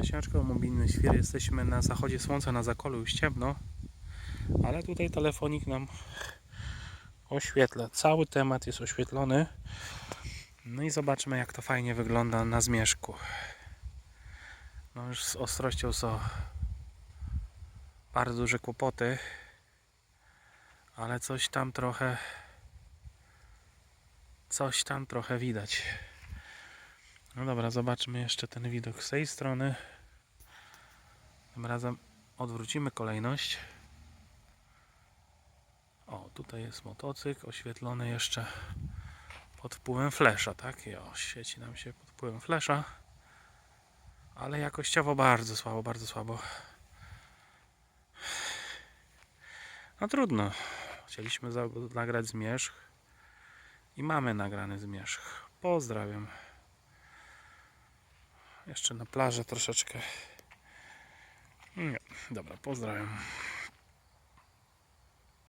E, Siarczko mobilny świr. Jesteśmy na zachodzie słońca, na zakolu już ciemno. Ale tutaj telefonik nam oświetla. Cały temat jest oświetlony. No i zobaczmy jak to fajnie wygląda na zmierzchu. No już z ostrością są bardzo duże kłopoty. Ale coś tam trochę coś tam trochę widać. No dobra, zobaczmy jeszcze ten widok z tej strony. Tym razem odwrócimy kolejność. O, tutaj jest motocykl oświetlony jeszcze pod wpływem flesza, tak? I o, świeci nam się pod wpływem flesza. Ale jakościowo bardzo słabo, bardzo słabo. No trudno. Chcieliśmy nagrać zmierzch i mamy nagrany zmierzch. Pozdrawiam. Jeszcze na plażę troszeczkę. Nie, dobra, pozdrawiam.